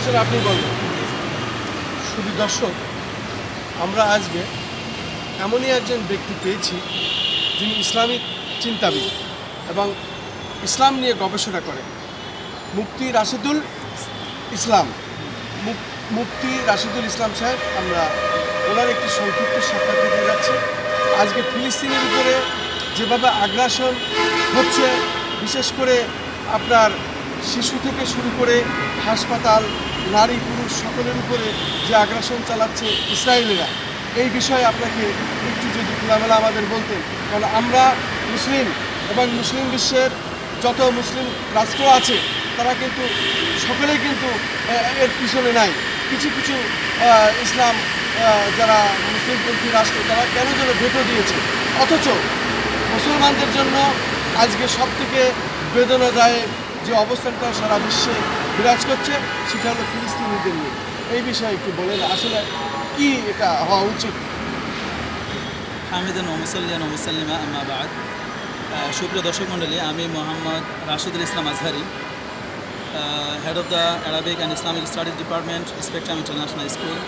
বলছেন আপনি বলবেন শুধু দর্শক, আমরা আজকে এমনই একজন ব্যক্তি পেয়েছি যিনি ইসলামিক চিন্তাবিদ এবং ইসলাম নিয়ে গবেষণা করেন। মুক্তি রাশিদুল ইসলাম। মুফতি রাশিদুল ইসলাম সাহেব, আমরা ওনার একটি সংক্ষিপ্ত সাক্ষাৎ দিতে যাচ্ছি। আজকে ফিলিস্তিনের উপরে যেভাবে আগ্রাসন হচ্ছে, বিশেষ করে আপনার শিশু থেকে শুরু করে হাসপাতাল, নারী, পুরুষ সকলের উপরে যে আগ্রাসন চালাচ্ছে ইসরায়েলিরা, এই বিষয়ে আপনাকে একটু যদি খোলামেলা আমাদের বলতেন। কারণ আমরা মুসলিম এবং মুসলিম বিশ্বের যত মুসলিম রাষ্ট্র আছে, তারা কিন্তু সকলেই কিন্তু এর পিছনে নাই। কিছু কিছু ইসলাম যারা মুসলিমপন্থী রাষ্ট্র, তারা কেন যেন ভেটো দিয়েছে? অথচ মুসলমানদের জন্য আজকে সব থেকে বেদনাদায়ক যে অবস্থানটা সারা বিশ্বে বিরাজ করছে, সেটা হলো ফিলিস্তিনিদের নিয়ে। এই বিষয়ে একটু বলেন, আসলে কি এটা হওয়া উচিত? হামিদান ওমসাল্লিয়ান ওমসাল্লিমা আম্মাবাদ সুপ্রিয় দর্শক মণ্ডলী, আমি Mohammad Rashidul Islam Azhari head of the Arabic and Islamic studies department Spectrum International school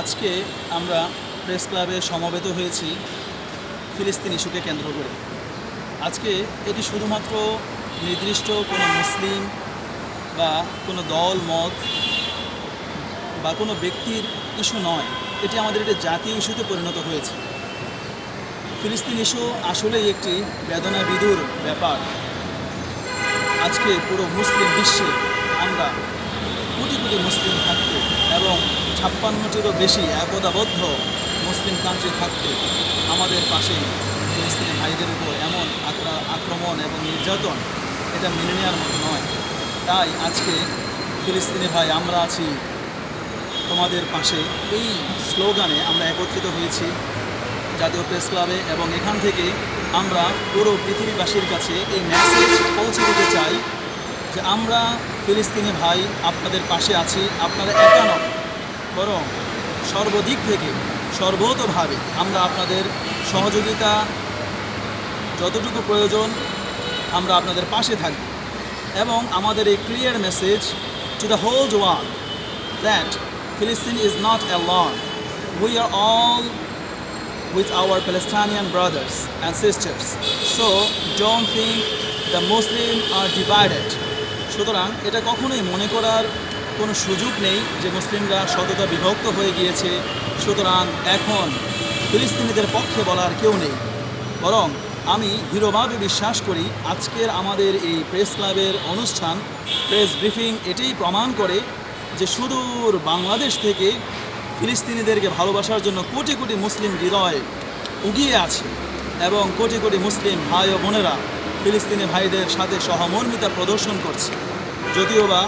আজকে আমরা প্রেস ক্লাবে সমবেত হয়েছি ফিলিস্তিন ইস্যুকে কেন্দ্র করে। আজকে এটি শুধুমাত্র নির্দিষ্ট কোনো মুসলিম বা কোনো দল, মত বা কোনো ব্যক্তির ইস্যু নয়। এটি আমাদের একটি জাতীয় ইস্যুতে পরিণত হয়েছে। ফিলিস্তিন ইস্যু আসলেই একটি বেদনা বিদুর ব্যাপার। আজকে পুরো মুসলিম বিশ্বে আমরা কোটি কোটি মুসলিম থাকতে এবং ছাপ্পান্নটিরও বেশি একতাবদ্ধ মুসলিম কান্ট্রি থাকতে আমাদের পাশে ফিলিস্তিনি ভাইদের উপর এমন আক্রা- আক্রমণ এবং নির্যাতন এটা মেনে নেওয়ার মতো নয়। তাই আজকে ফিলিস্তিনি ভাই, আমরা আছি তোমাদের পাশে। এই স্লোগানে আমরা একত্রিত হয়েছি জাতীয় প্রেস ক্লাবে এবং এখান থেকে আমরা পুরো পৃথিবীবাসীর কাছে এই মেসেজ পৌঁছে দিতে চাই যে আমরা ফিলিস্তিনি ভাই, আপনাদের পাশে আছি, আপনারা একা নন, বরং সর্বদিক থেকে সর্বতভাবে আমরা আপনাদের সহযোগিতা, যতটুকু প্রয়োজন আমরা আপনাদের পাশে থাকব এবং আমাদের এই clear message to the whole one that is not not loan we are all with our Palestinian brothers and sisters. So, don't think the Muslim are divided. সুতরাং এটা কখনোই মনে করার কোনো সুযোগ নেই যে মুসলিমরা সততা বিভক্ত হয়ে গিয়েছে সুতরাং এখন ফিলিস্তিনিদের পক্ষে বলার কেউ নেই বরং আমি দৃঢ়ভাবে বিশ্বাস করি আজকের আমাদের এই প্রেস ক্লাবের অনুষ্ঠান, প্রেস ব্রিফিং এটাই প্রমাণ করে যে সুদূর বাংলাদেশ থেকে ফিলিস্তিনিদেরকে ভালোবাসার জন্য কোটি কোটি মুসলিম হৃদয় উগিয়ে আছে এবং কোটি কোটি মুসলিম ভাই ও বোনেরা ফিলিস্তিনি ভাইদের সাথে সহমর্মিতা প্রদর্শন করছে। যদিও বা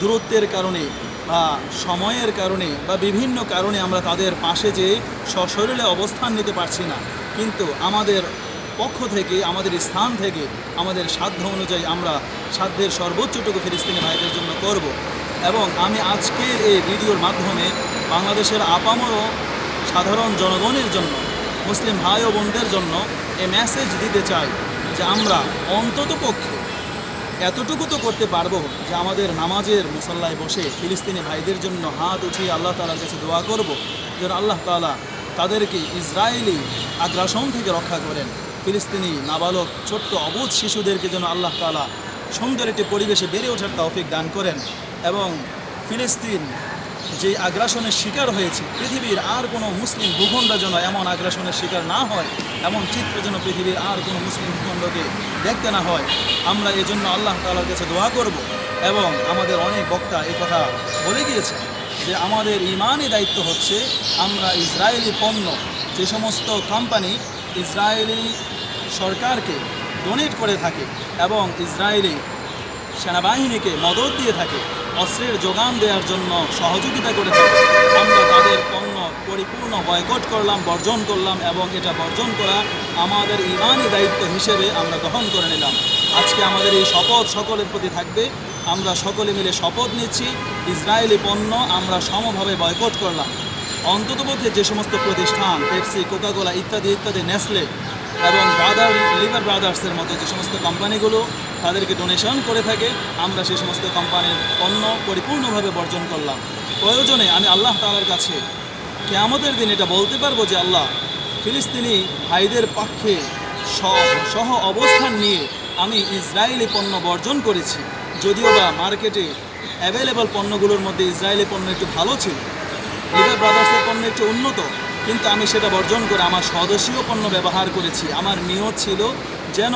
দূরত্বের কারণে বা সময়ের কারণে বা বিভিন্ন কারণে আমরা তাদের পাশে যেয়ে সশরীরে অবস্থান নিতে পারছি না, কিন্তু আমাদের পক্ষ থেকে, আমাদের স্থান থেকে, আমাদের সাধ্য অনুযায়ী আমরা সাধ্যের সর্বোচ্চটুকু ফিলিস্তিনি ভাইদের জন্য করব। এবং আমি আজকের এই ভিডিওর মাধ্যমে বাংলাদেশের আপামর সাধারণ জনগণের জন্য, মুসলিম ভাই ও বোনদের জন্য এ মেসেজ দিতে চাই যে আমরা অন্তত পক্ষে এতটুকু তো করতে পারব যে আমাদের নামাজের মুসল্লায় বসে ফিলিস্তিনি ভাইদের জন্য হাত উঠিয়ে আল্লাহ তালার কাছে দোয়া করব। যেন আল্লাহ তালা তাদেরকে ইসরায়েলি আগ্রাসন থেকে রক্ষা করেন। ফিলিস্তিনি নাবালক ছোট্ট অবুধ শিশুদেরকে যেন আল্লাহ তালা সুন্দর একটি পরিবেশে বেড়ে ওঠার তৌফিক দান করেন এবং ফিলিস্তিন যে আগ্রাসনের শিকার হয়েছে, পৃথিবীর আর কোনো মুসলিম ভূখণ্ডা যেন এমন আগ্রাসনের শিকার না হয়, এমন চিত্র যেন পৃথিবীর আর কোনো মুসলিম ভূখণ্ডকে দেখতে না হয়, আমরা এজন্য আল্লাহ তালার কাছে দোয়া করব এবং আমাদের অনেক বক্তা এই কথা বলে গিয়েছে যে আমাদের ইমানই দায়িত্ব হচ্ছে আমরা ইসরায়েলি পণ্য, যে সমস্ত কোম্পানি ইসরায়েলি সরকারকে ডোনেট করে থাকে এবং ইসরায়েলি সেনাবাহিনীকে মদত দিয়ে থাকে, অস্ত্রের যোগান দেওয়ার জন্য সহযোগিতা করে থাকে। আমরা তাদের পণ্য পরিপূর্ণ বয়কট করলাম, বর্জন করলাম এবং এটা বর্জন করা আমাদের ইমানই দায়িত্ব হিসেবে আমরা গ্রহণ করে নিলাম। আজকে আমাদের এই শপথ সকলের প্রতি থাকবে। আমরা সকলে মিলে শপথ নিচ্ছি, ইসরায়েলি পণ্য আমরা সমভাবে বয়কট করলাম। অন্ততপক্ষে যে সমস্ত প্রতিষ্ঠান, পেপসি, কোকাকোলা ইত্যাদি ইত্যাদি, নেসলে এবং ব্রাদার লিভার ব্রাদার্সের মতো যে সমস্ত কোম্পানিগুলো তাদেরকে ডোনেশন করে থাকে, আমরা সেই সমস্ত কোম্পানির পণ্য পরিপূর্ণভাবে বর্জন করলাম। প্রয়োজনে আমি আল্লাহ তালার কাছে কেয়ামতের দিন এটা বলতে পারব যে আল্লাহ, ফিলিস্তিনি ভাইদের পক্ষে সহ অবস্থান নিয়ে আমি ইসরায়েলি পণ্য বর্জন করেছি। যদিও বা মার্কেটে অ্যাভেলেবল পণ্যগুলোর মধ্যে ইসরায়েলি পণ্য একটু ভালো ছিল লিভার ব্রাদার্সের পণ্য একটু উন্নত কিন্তু আমি সেটা বর্জন করে আমার স্বদেশীয় পণ্য ব্যবহার করেছি। আমার নিয়ত ছিল যেন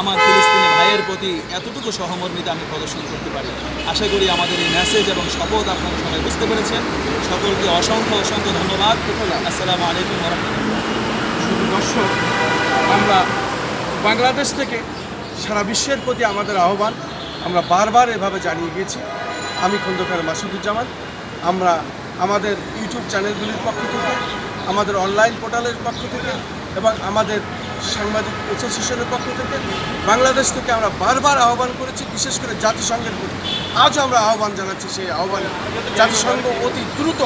আমার ফিলিস্তিনি ভাইয়ের প্রতি এতটুকু সহমর্মিতা আমি প্রদর্শন করতে পারি। আশা করি আমাদের এই মেসেজ এবং শপথ আপনারা সবাই বুঝতে পেরেছেন। সকলকে অসংখ্য অসংখ্য ধন্যবাদ। আসসালামু আলাইকুম শুধু দর্শক, আমরা বাংলাদেশ থেকে সারা বিশ্বের প্রতি আমাদের আহ্বান, আমরা বারবার এভাবে জানিয়ে গিয়েছি। আমি খন্দকার মাসুদুজ্জামান। আমরা আমাদের ইউটিউব চ্যানেলগুলির পক্ষ থেকে আমাদের অনলাইন পোর্টালের পক্ষ থেকে এবং আমাদের সাংবাদিক অ্যাসোসিয়েশনের পক্ষ থেকে বাংলাদেশ থেকে আমরা বারবার আহ্বান করেছি, বিশেষ করে জাতিসংঘের প্রতি। আজও আমরা আহ্বান জানাচ্ছি সেই আহ্বানে। জাতিসংঘ অতি দ্রুত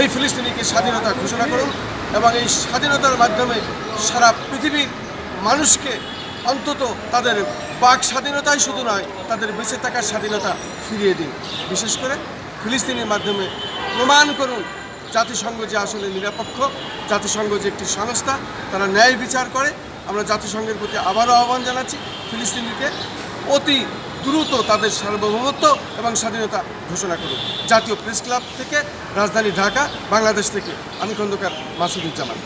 এই ফিলিস্তিনিকে স্বাধীনতা ঘোষণা করুন এবং এই স্বাধীনতার মাধ্যমে সারা পৃথিবীর মানুষকে অন্তত তাদের বাক স্বাধীনতাই শুধু নয়, তাদের বেঁচে থাকার স্বাধীনতা ফিরিয়ে দিন। বিশেষ করে ফিলিস্তিনের মাধ্যমে প্রমাণ করুন জাতিসংঘ যে আসলে নিরপেক্ষ, জাতিসংঘ যে একটি সংস্থা, তারা ন্যায় বিচার করে। আমরা জাতিসংঘের প্রতি আবারও আহ্বান জানাচ্ছি ফিলিস্তিনিকে অতি দ্রুত তাদের সার্বভৌমত্ব এবং স্বাধীনতা ঘোষণা করুন। জাতীয় প্রেস ক্লাব থেকে রাজধানী ঢাকা, বাংলাদেশ থেকে আমি খন্দকার মাসুদুজ্জামান।